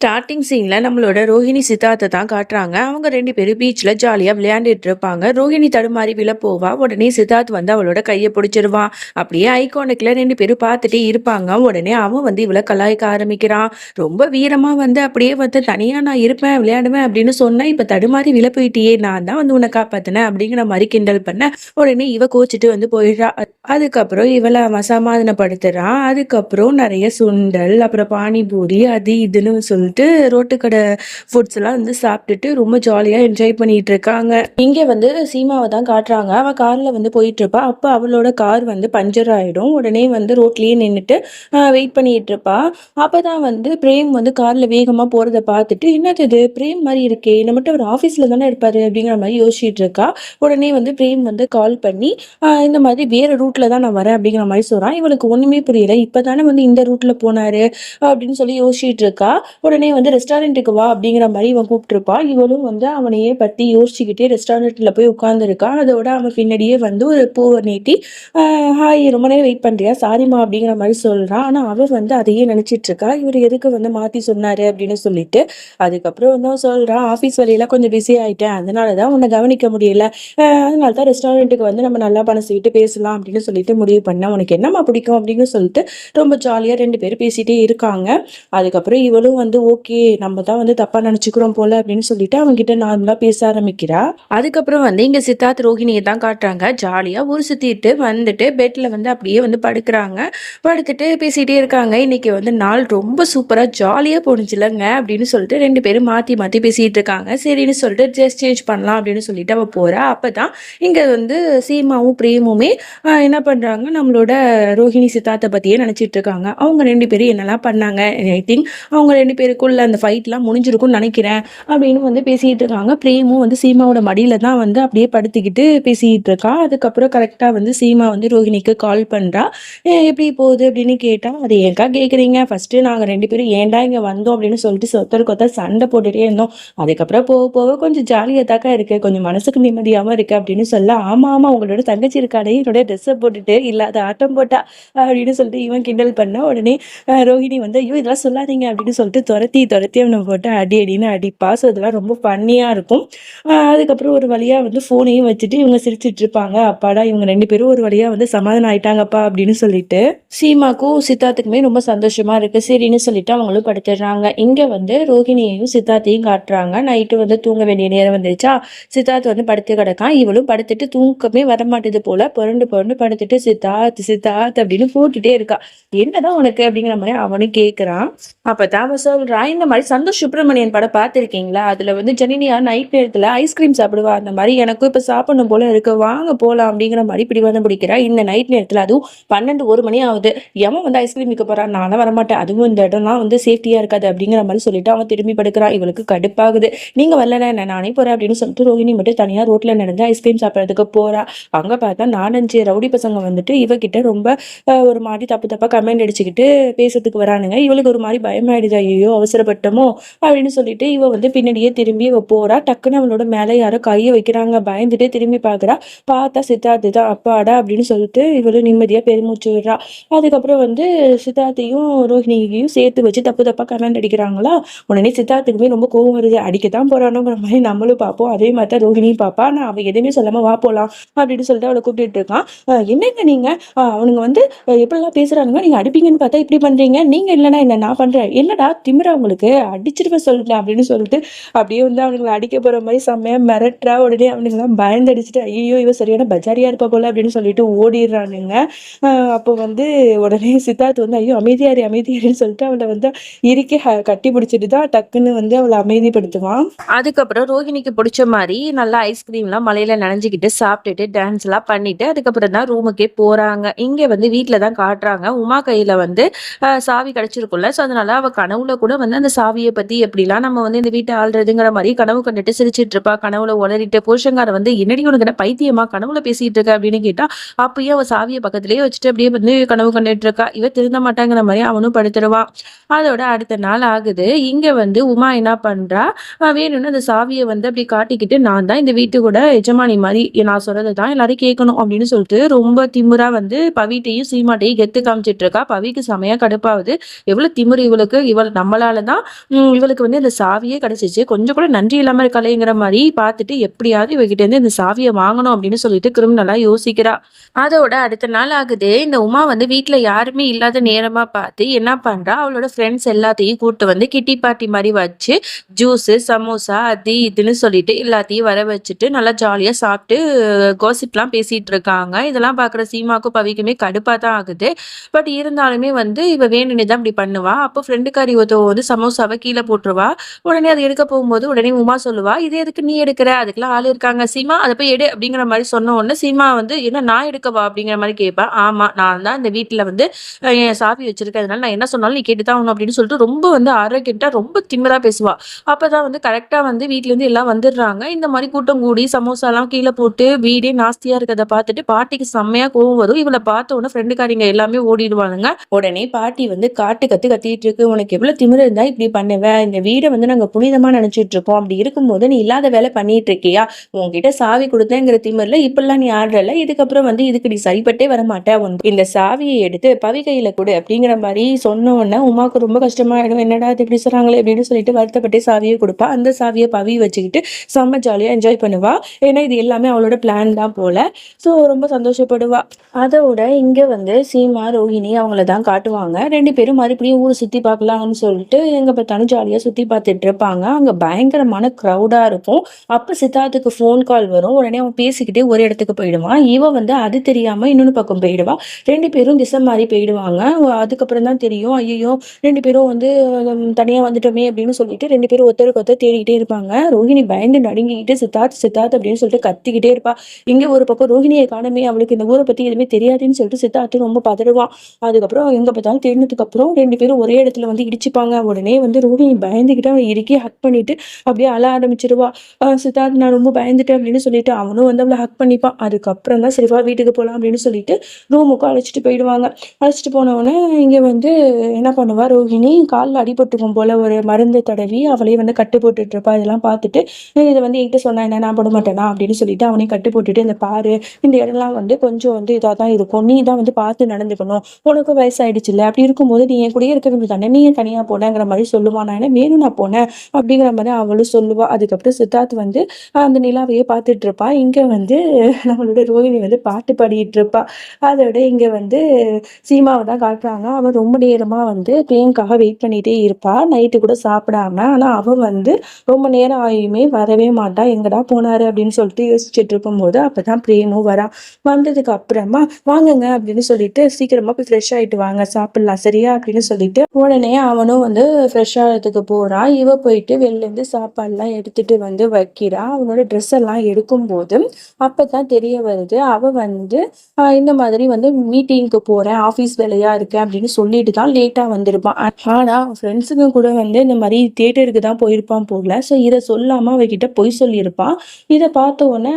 Starting சீனில் நம்மளோட ரோஹிணி சித்தார்த்தை தான் காட்டுறாங்க. அவங்க ரெண்டு பேரும் பீச்சில் ஜாலியாக விளையாண்டுட்டு இருப்பாங்க. ரோஹிணி தடுமாறி விழ போவா. உடனே சித்தார்த் வந்து அவளோட கையை பிடிச்சிருவான். அப்படியே ஐகானிக்கில் ரெண்டு பேரும் பார்த்துட்டே இருப்பாங்க. உடனே அவன் வந்து இவளை கலாய்க்க ஆரம்பிக்கிறான். ரொம்ப வீரமாக வந்து அப்படியே வந்து தனியாக நான் இருப்பேன் விளையாடுவேன் அப்படின்னு சொன்னேன் இப்போ தடுமாறி விழ போயிட்டியே நான் தான் வந்து உன்னை காப்பாற்றினேன் அப்படிங்கிற மாதிரி கிண்டல் பண்ண உடனே இவ கோச்சிட்டு வந்து போயிடுறா. அதுக்கப்புறம் இவளை அவன் சமாதானப்படுத்துறான். அதுக்கப்புறம் நிறைய சுண்டல் அப்புறம் பானிபூரி அது இதுன்னு சொல்லிட்டு ரோட்டுக்கடை ஃபுட்ஸ் எல்லாம் வந்து சாப்பிட்டுட்டு ரொம்ப ஜாலியாக என்ஜாய் பண்ணிட்டு இருக்காங்க. இங்கே வந்து சீமாவை தான் காட்டுறாங்க. அவள் காரில் வந்து போயிட்டு இருப்பா. அப்போ அவளோட கார் வந்து பஞ்சர் ஆயிடும். உடனே வந்து ரோட்லயே நின்றுட்டு வெயிட் பண்ணிட்டு இருப்பா. அப்போ தான் வந்து பிரேம் வந்து காரில் வேகமாக போகிறத பார்த்துட்டு என்னது இது? பிரேம் மாதிரி இருக்கே. நம்மகிட்ட ஒரு ஆஃபீஸில் தானே இருப்பாரு? அப்படிங்கிற மாதிரி யோசிச்சுட்டு இருக்கா. உடனே வந்து பிரேம் வந்து கால் பண்ணி இந்த மாதிரி வேற ரூட்ல தான் நான் வரேன். அப்படிங்கிற மாதிரி சொல்கிறான் இவளுக்கு ஒண்ணுமே புரியல. இப்பதானே வந்து இந்த ரூட்ல போனாரு அப்படின்னு சொல்லி யோசிச்சுட்டு இருக்கா. உடனே வந்து ரெஸ்டாரண்ட்டுக்கு வா அப்படிங்கிற மாதிரி இவன் கூப்பிட்டுருப்பா. இவளும் வந்து அவனையே பற்றி யோசிச்சுக்கிட்டே ரெஸ்டாரண்ட்டில் போய் உட்காந்துருக்கா அதோட அவன் பின்னாடியே வந்து ஒரு பூவை நீட்டி ஹாய் ரொம்ப நேரம் வெயிட் பண்ணுறியா சாரிம்மா அப்படிங்கிற மாதிரி சொல்கிறான் ஆனால் அவன் வந்து அதையே நினச்சிட்டு இருக்கா. இவர் எதுக்கு வந்து மாற்றி சொன்னார் அப்படின்னு சொல்லிட்டு அதுக்கப்புறம் வந்து அவன் சொல்கிறான் ஆஃபீஸ் வேலையெல்லாம் கொஞ்சம் பிஸி ஆயிட்டேன். அதனால தான் உன்னை கவனிக்க முடியல. அதனால தான் ரெஸ்டாரண்ட்டுக்கு வந்து நம்ம நல்லா பணசிக்கிட்டு பேசலாம் அப்படின்னு சொல்லிட்டு முடிவு பண்ணேன் உனக்கு என்னம்மா பிடிக்கும்? அப்படின்னு சொல்லிட்டு ரொம்ப ஜாலியாக ரெண்டு பேரும் பேசிகிட்டே இருக்காங்க. அதுக்கப்புறம் இவளும் வந்து ஓகே நம்ம தான் வந்து தப்பாக நினச்சிக்கிறோம் போல அப்படின்னு சொல்லிட்டு அவங்ககிட்ட நார்மலாக பேச ஆரம்பிக்கிறா. அதுக்கப்புறம் வந்து இங்கே சித்தார்த் ரோஹிணியை தான் காட்டுறாங்க. ஜாலியாக ஊர் சுற்றிட்டு வந்துட்டு பெட்டில் வந்து அப்படியே வந்து படுக்கிறாங்க. படுத்துட்டு பேசிகிட்டே இருக்காங்க. இன்னைக்கு வந்து நாள் ரொம்ப சூப்பராக ஜாலியாக போணுச்சுலங்க அப்படின்னு சொல்லிட்டு ரெண்டு பேரும் மாற்றி மாற்றி பேசிகிட்டு இருக்காங்க. சரின்னு சொல்லிட்டு ட்ரெஸ் சேஞ்ச் பண்ணலாம் அப்படின்னு சொல்லிட்டு அவள் போறா. அப்போ தான் இங்கே வந்து சீமாவும் பிரேமுமே என்ன பண்ணுறாங்க நம்மளோட ரோஹிணி சித்தார்த்தை பற்றியே நினைச்சிட்டு இருக்காங்க. அவங்க ரெண்டு பேரும் என்னெல்லாம் பண்ணாங்க? ஐ திங்க் அவங்க ரெண்டு பேருக்குள்ள அந்த ஃபைட்லாம் முடிஞ்சிருக்கும்னு நினைக்கிறேன் அப்படின்னு வந்து பேசிகிட்டு இருக்காங்க. பிரேமும் வந்து சீமாவோட மடியில் தான் வந்து அப்படியே படுத்துக்கிட்டு பேசிக்கிட்டு இருக்கா. அதுக்கப்புறம் கரெக்டாக வந்து சீமா வந்து ரோஹிணிக்கு கால் பண்ணுறா எப்படி போகுது? அப்படின்னு கேட்டால் அது ஏன்க்கா கேட்குறீங்க ஃபஸ்ட்டு நாங்கள் ரெண்டு பேரும் ஏன்டா இங்கே வந்தோம்? அப்படின்னு சொல்லிட்டு சொத்தர் கொத்த சண்டை போட்டுகிட்டே இருந்தோம். அதுக்கப்புறம் போக போக கொஞ்சம் ஜாலியாக தாக்கா இருக்கு. கொஞ்சம் மனசுக்கு நிம்மதியாகவும் இருக்கு அப்படின்னு சொல்ல ஆமாம் ஆமாம் உங்களோட தங்கச்சி இருக்காடே என்னோட ட்ரெஸ்ஸை போட்டுட்டு இல்லாத ஆட்டம் போட்டா. அப்படின்னு சொல்லிட்டு இவன் கிண்டல் பண்ண உடனே ரோஹிணி வந்து ஐயோ இதெல்லாம் சொல்லாதீங்க. அப்படின்னு சொல்லிட்டு துரத்தி துரத்தி அவனை போட்டு அடி அடின்னு அடிப்பா. ஸோ இதெல்லாம் ரொம்ப ஃபன்னியாக இருக்கும். அதுக்கப்புறம் ஒரு வழியாக வந்து ஃபோனையும் வச்சுட்டு இவங்க சிரிச்சிட்டு இருப்பாங்க. அப்பாடா இவங்க ரெண்டு பேரும் ஒரு வழியாக வந்து சமாதானம் ஆயிட்டாங்கப்பா அப்படின்னு சொல்லிட்டு சீமாக்கும் சித்தார்த்துக்குமே ரொம்ப சந்தோஷமா இருக்கு. சரின்னு சொல்லிட்டு அவங்களும் படுத்துடுறாங்க. இங்க வந்து ரோஹிணியையும் சித்தார்த்தையும் காட்டுறாங்க. நைட்டு வந்து தூங்க வேண்டிய நேரம் வந்துருச்சா? சித்தார்த் வந்து படுத்து கிடக்கான். இவளும் படுத்துட்டு தூக்கமே வரமாட்டேது போல புரண்டு புரண்டு படுத்துட்டு சித்தார்த் சித்தார்த் அப்படின்னு போட்டுட்டே இருக்கா. என்னதான் உனக்கு அப்படிங்கிற மாதிரி அவனும் கேட்குறான் அப்பதான் அவன் சொல்றான் இந்த மாதிரி சந்தோஷ் சுப்பிரமணியன் படம் பார்த்துருக்கீங்களா? அதில் வந்து ஜெனினியா நைட் நேரத்தில் ஐஸ்கிரீம் சாப்பிடுவா. அந்த மாதிரி எனக்கும் இப்போ சாப்பிடணும் போல இருக்கு. வாங்க போகலாம் அப்படிங்கிற மாதிரி பிடிவாதம் பிடிக்கிறா. இந்த நைட் நேரத்தில் அதுவும் பன்னெண்டு ஒரு மணி ஆகுது. எவன் வந்து ஐஸ்கிரீம் விற்க போறான் நானும் வரமாட்டேன். அதுவும் இந்த இடம்லாம் வந்து சேஃப்டியாக இருக்காது அப்படிங்கிற மாதிரி சொல்லிட்டு அவன் திரும்பி படுக்கிறான் இவளுக்கு கடுப்பாகுது. நீங்கள் வரல நான் நானே போகிறேன் அப்படின்னு சொல்லிட்டு ரோஹிணி மட்டும் தனியாக ரோட்டில் நடந்து ஐஸ்கிரீம் சாப்பிட்றதுக்கு போகிறா அங்கே பார்த்தா நாலஞ்சு ரவுடி பசங்க வந்துட்டு இவகிட்ட ரொம்ப ஒரு மாதிரி தப்பு தப்பாக கமெண்ட் அடிச்சுக்கிட்டு பேசுறதுக்கு வரானுங்க. இவளுக்கு ஒரு மாதிரி பயமாயிடுது. ஐயோ அவசரப்பட்டமோ அப்படின்னு சொல்லிட்டு இவ வந்து பின்னாடியே திரும்பி இவ போறா. டக்குன்னு அவளோட மேல யாரோ கையை வைக்கிறாங்க. பயந்துட்டு திரும்பி பாக்குறா பார்த்தா சித்தார்த்து தான் அப்பாடா அப்படின்னு சொல்லிட்டு இவளும் நிம்மதியா பெருமூச்சு விடுறா. அதுக்கப்புறம் வந்து சித்தார்த்தையும் ரோஹிணியையும் சேர்த்து வச்சு தப்பு தப்பா கமெண்ட் அடிக்கிறாங்களா? உடனே சித்தார்த்துக்குமே ரொம்ப கோவம் வருது. அடிக்கத்தான் போறானோங்கிற மாதிரி நம்மளும் பார்ப்போம். அதே மாதிரி தான் ரோஹிணியும் பார்ப்பா. நான் அவ எதுவுமே சொல்லாம வா போலாம் அப்படின்னு சொல்லிட்டு அவளை கூப்பிட்டு இருக்கான். என்னங்க நீங்க? அவனுங்க வந்து எப்படிலாம் பேசுறானுங்க? நீங்க அடிப்பீங்கன்னு பார்த்தா இப்படி பண்றீங்க. நீங்க இல்லைன்னா என்ன நான் பண்றேன்? என்னடா திமிர அவங்களுக்கு அடிச்சிருவேன் சொல்லிட்டேன் அப்படின்னு சொல்லிட்டு அப்படியே வந்து அவனுங்களை அடிக்க போகிற மாதிரி செம்மையா மிரட்டுறா. உடனே அவனுங்கெல்லாம் பயந்து அடிச்சுட்டு ஐயோ இவ சரியான பஜாரியாக இருப்பா போல அப்படின்னு சொல்லிட்டு ஓடிடுறானுங்க. அப்போ வந்து உடனே சித்தார்த் வந்து ஐயோ அமைதியாரி அமைதியாரின்னு சொல்லிட்டு அவளை வந்து இறுக்கி ஹ- கட்டி பிடிச்சிட்டு தான் டக்குன்னு வந்து அவளை அமைதிப்படுத்துவான். அதுக்கப்புறம் ரோஹிணிக்கு பிடிச்ச மாதிரி நல்லா ஐஸ்கிரீம்லாம் மலையில நனைஞ்சுக்கிட்டு சாப்பிட்டுட்டு டான்ஸ் எல்லாம் பண்ணிட்டு அதுக்கப்புறம் தான் ரூமுக்கே போறாங்க. இங்க வந்து வீட்டில் தான் காட்டுறாங்க. உமா கையில வந்து சாவி கிடைச்சிருக்கும்ல. ஸோ அதனால அவ கனவுல கூட வந்து அந்த சாவிய பத்தி எப்படிலாம் நம்ம வந்து இந்த வீட்டை ஆள்றதுங்கிற மாதிரி கனவு கண்டுட்டு சிரிச்சிட்டு இருப்பா. கனவுல உளறிட்டு புருஷன்காரன் வந்து "என்னடி உனக்கு என்ன பைத்தியமா? கனவுல பேசிட்டு இருக்க" அப்படின்னு கேட்டா, அப்பயும் அவ சாவியை பக்கத்திலேயே வச்சுட்டு அப்படியே வந்து கனவு கண்டுட்டு இருக்கா. இவ திருந்த மாட்டாங்கிற மாதிரி அவனும் படுத்துருவான். அதோட அடுத்த நாள் ஆகுது. இங்க வந்து உமா என்ன பண்றா, வேணும்னு அந்த சாவியை வந்து அப்படி காட்டிக்கிட்டு, "நான் தான் இந்த வீட்டு கூட எஜமானி மாதிரி நான் சொல்றத தான் எல்லாரும் கேட்கணும்" அப்படின்னு சொல்லிட்டு ரொம்ப திமுறா வந்து பவிட்டையும், சீமாட்டையும் கெத்து காமிச்சிட்டு இருக்கா. பவிக்கு செமையா கடுப்பாவது எவ்வளவு திமுரு இவளுக்கு! இவள் அதனால தான் இவளுக்கு வந்து இந்த சாவியே கிடைச்சுச்சு. கொஞ்சம் கூட நன்றி இல்லாமல் இருக்காளேங்கிற மாதிரி பார்த்துட்டு, எப்படியாவது இவகிட்ட இருந்து இந்த சாவியை வாங்கணும் அப்படின்னு சொல்லிட்டு கிரிமினலாக யோசிக்கிறா. அதோட அடுத்த நாள் ஆகுது. இந்த உமா வந்து வீட்டில் யாருமே இல்லாத நேரமாக பார்த்து என்ன பண்ணுறா அவளோட ஃப்ரெண்ட்ஸ் எல்லாத்தையும் கூப்பிட்டு வந்து கிட்டி பார்ட்டி மாதிரி வச்சு, ஜூஸு, சமோசா அது இதுன்னு சொல்லிட்டு எல்லாத்தையும் வர வச்சுட்டு, நல்லா ஜாலியாக சாப்பிட்டு கோசிப்லாம் பேசிகிட்டு இருக்காங்க. இதெல்லாம் பார்க்குற சீமாக்கும், பவிக்குமே கடுப்பாக தான் ஆகுது. பட் இருந்தாலுமே வந்து இவ வேணும்னே தான் இப்படி பண்ணுவா. அப்போ ஃப்ரெண்டுக்காரி ஒருத்தவ வந்து சமோசாவ கீழே போட்டுருவா. உடனே அதை எடுக்க போகும்போது உடனே உமா சொல்லுவா, "இது எதுக்கு நீ எடுக்கிற அதுக்கெல்லாம் ஆள் இருக்காங்க. சீமா அதை போய் எடு" அப்படிங்கிற மாதிரி சொன்ன உடனே சீமா வந்து, "என்ன நான் எடுக்கவா?" அப்படிங்கிற மாதிரி கேட்பா. "ஆமா, நான் தான் இந்த வீட்டில் வந்து என் சாவி வச்சிருக்கேன். அதனால நான் என்ன சொன்னாலும் நீ கேட்டுதான் ஆகணும்" அப்படின்னு சொல்லிட்டு ரொம்ப வந்து அரகன்ட்டா ரொம்ப திமிரா பேசுவா. அப்பதான் வந்து கரெக்டா வந்து வீட்லேருந்து எல்லாம் வந்துடுறாங்க. இந்த மாதிரி கூட்டம் கூடி சமோசாலாம் கீழே போட்டு வீடே நாஸ்தியா இருக்கிறத பார்த்துட்டு பாட்டிக்கு செம்மையா கோவம் வரும். இவளை பார்த்த உடனே ஃப்ரெண்டுக்காரிங்க எல்லாமே ஓடிடுவானுங்க. உடனே பாட்டி வந்து காட்டு கத்து கத்திட்டு இருக்கு. "உனக்கு எவ்வளவு திமிர இருந்தா இப்படி பண்ணுவேன் இந்த வீடை வந்து நாங்க புனிதமா நினைச்சிட்டு இருக்கோம். அப்படி இருக்கும்போது நீ இல்லாத வேலை பண்ணிட்டு இருக்கியா? உன்கிட்ட சாவி கொடுத்தேங்கிற திமிர்ல இப்பெல்லாம் நீ ஆடுறல இதுக்கப்புறம் வந்து இதுக்கு நீ சரிப்பட்டே வரமாட்டேன் இந்த சாவியை எடுத்து பவி கையில கொடு" அப்படிங்கிற மாதிரி சொன்ன உடனே உமாக்கு ரொம்ப கஷ்டமாயிடும். என்னடா இது இப்படி சொல்றாங்களே அப்படின்னு சொல்லிட்டு வருத்தப்பட்டு சாவியை கொடுப்பா. அந்த சாவியை பவி வச்சுக்கிட்டு செம்ம ஜாலியா என்ஜாய் பண்ணுவா. ஏன்னா இது எல்லாமே அவளோட பிளான் தான் போல. ஸோ ரொம்ப சந்தோஷப்படுவா. அதோட இங்க வந்து சீமா, ரோஹிணி அவங்கள தான் காட்டுவாங்க. ரெண்டு பேரும் மறுபடியும் ஊர் சுத்தி பார்க்கலாம்னு சொல்லிட்டு எங்க பார்த்தாலும் ஜாலியா சுத்தி பார்த்துட்டு இருப்பாங்க. அங்க பயங்கரமான க்ரௌடாக இருக்கும். அப்ப சித்தார்த்துக்கு ஃபோன் கால் வரும். உடனே அவன் பேசிக்கிட்டே ஒரு இடத்துக்கு போயிடுவான். இவ வந்து அது தெரியாம இன்னொன்று பக்கம் போயிடுவான் ரெண்டு பேரும் திசை மாறி போயிடுவாங்க. அதுக்கப்புறம் தான் தெரியும், ஐயய்யோ! ரெண்டு பேரும் வந்து தனியாக தனியா வந்துட்டோமே அப்படின்னு சொல்லிட்டு ரெண்டு பேரும் ஒருத்தருக்கு ஒருத்தர் தேடிக்கிட்டே இருப்பாங்க. ரோஹிணி பயந்து நடுங்கிக்கிட்டு சித்தார்த், சித்தார்த் அப்படின்னு சொல்லிட்டு கத்திக்கிட்டே இருப்பா. இங்க ஒரு பக்கம் ரோஹிணியை காணமே அவளுக்கு இந்த ஊரை பத்தி எதுவுமே தெரியாதுன்னு சொல்லிட்டு சித்தார்த்து ரொம்ப பதறுவான். அதுக்கப்புறம் எங்க பார்த்தாலும் தேடினதுக்கு அப்புறம் 2 பேரும் ஒரே இடத்துல வந்து இடிச்சுப்பாங்க. உடனே வந்து ரோஹிணி பயந்துக்கிட்டு அவன் இறுக்கி ஹக் பண்ணிட்டு அப்படியே அழ ஆரம்பிச்சிருவா. சித்தார்த் நான் ரொம்ப பயந்துட்டேன் அப்படின்னு சொல்லிட்டு அவனும் வந்து அவளை ஹக் பண்ணிப்பான். அதுக்கப்புறம் தான் சரிவா வீட்டுக்கு போகலாம் அப்படின்னு சொல்லிட்டு ரூமுக்கும் அழைச்சிட்டு போயிடுவாங்க. அழைச்சிட்டு போனவொடனே இங்கே இங்க வந்து என்ன பண்ணுவா ரோஹிணி காலில் அடிபட்டுக்கும் போல ஒரு மருந்து தடவி அவளே வந்து கட்டு போட்டுட்டு இருப்பா. இதெல்லாம் பார்த்துட்டு இதை வந்து என்கிட்ட சொன்னா என்ன நான் போட மாட்டேனா அப்படின்னு சொல்லிட்டு அவனையும் கட்டு போட்டுட்டு இந்த பாரு இந்த இடம்லாம் வந்து கொஞ்சம் வந்து இதாக தான் இருக்கும். நீ தான் வந்து பார்த்து நடந்துக்கணும். உனக்கும் வயசாயிடுச்சுல்ல. அப்படி இருக்கும்போது நீ என் கூடயே இருக்க வேண்டியது தானே. நீ ஏன் போன போனேங்கிற மாதிரி சொல்லுவான். நான் வேணும் நான் போனேன் அப்படிங்கிற மாதிரி அவளும் சொல்லுவா. அதுக்கப்புறம் சித்தார்த் வந்து அந்த நிலாவையே பார்த்துட்டு இருப்பா. இங்க வந்து நம்மளோட ரோஹிணி வந்து பாட்டு பாடிட்டு இருப்பா. அதோட இங்க வந்து சீமாவை தான் காட்டுறாங்க. அவன் ரொம்ப நேரமா வந்து பிரியங்காக வெயிட் பண்ணிட்டே இருப்பா. நைட்டு கூட சாப்பிடாம. ஆனா அவ வந்து ரொம்ப நேரம் ஆகியுமே வரவே மாட்டா. எங்கடா போனாரு அப்படின்னு சொல்லிட்டு யோசிச்சுட்டு இருக்கும்போது அப்பதான் பிரேமும் வரா. வந்ததுக்கு அப்புறமா வாங்குங்க அப்படின்னு சொல்லிட்டு சீக்கிரமா போய் ஃப்ரெஷ் ஆயிட்டு வாங்க சாப்பிடலாம் சரியா அப்படின்னு சொல்லிட்டு உடனே அவனும் வந்து ஃப்ரெஷ் ஆகிறதுக்கு போகிறா இவ போயிட்டு வெளிலேருந்து சாப்பாடுலாம் எடுத்துட்டு வந்து வைக்கிறா. அவனோட ட்ரெஸ் எல்லாம் எடுக்கும்போது அப்பதான் தெரிய வருது அவ வந்து இந்த மாதிரி வந்து மீட்டிங்க்கு போகிறேன் ஆஃபீஸ் வேலையா இருக்கேன் அப்படின்னு சொல்லிட்டு தான் லேட்டா வந்திருப்பான். ஆனா ஃப்ரெண்ட்ஸுங்க கூட வந்து இந்த மாதிரி தேட்டருக்கு தான் போயிருப்பான் போல. ஸோ இத சொல்லாம அவகிட்ட பொய் சொல்லியிருப்பான். இத பார்த்த உடனே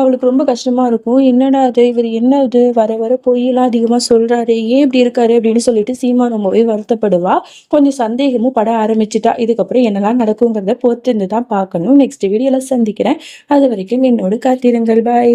அவளுக்கு ரொம்ப கஷ்டமா இருக்கும். என்னடா இது இவர் என்ன இது வர வர பொய்யெல்லாம் அதிகமா சொல்கிறாரு ஏன் இப்படி இருக்காரு அப்படின்னு சொல்லிட்டு சீமா ரொம்பவே வருத்தப்படுவா. கொஞ்சம் சந்தேகமும் பட ஆரம்பிச்சுட்டா. இதுக்கப்புறம் என்னெல்லாம் நடக்குங்கிறத பொறுத்திருந்து தான் பார்க்கணும். நெக்ஸ்ட் வீடியோவில் சந்திக்கிறேன். அது வரைக்கும் என்னோடு காத்திருங்கள். பாய்.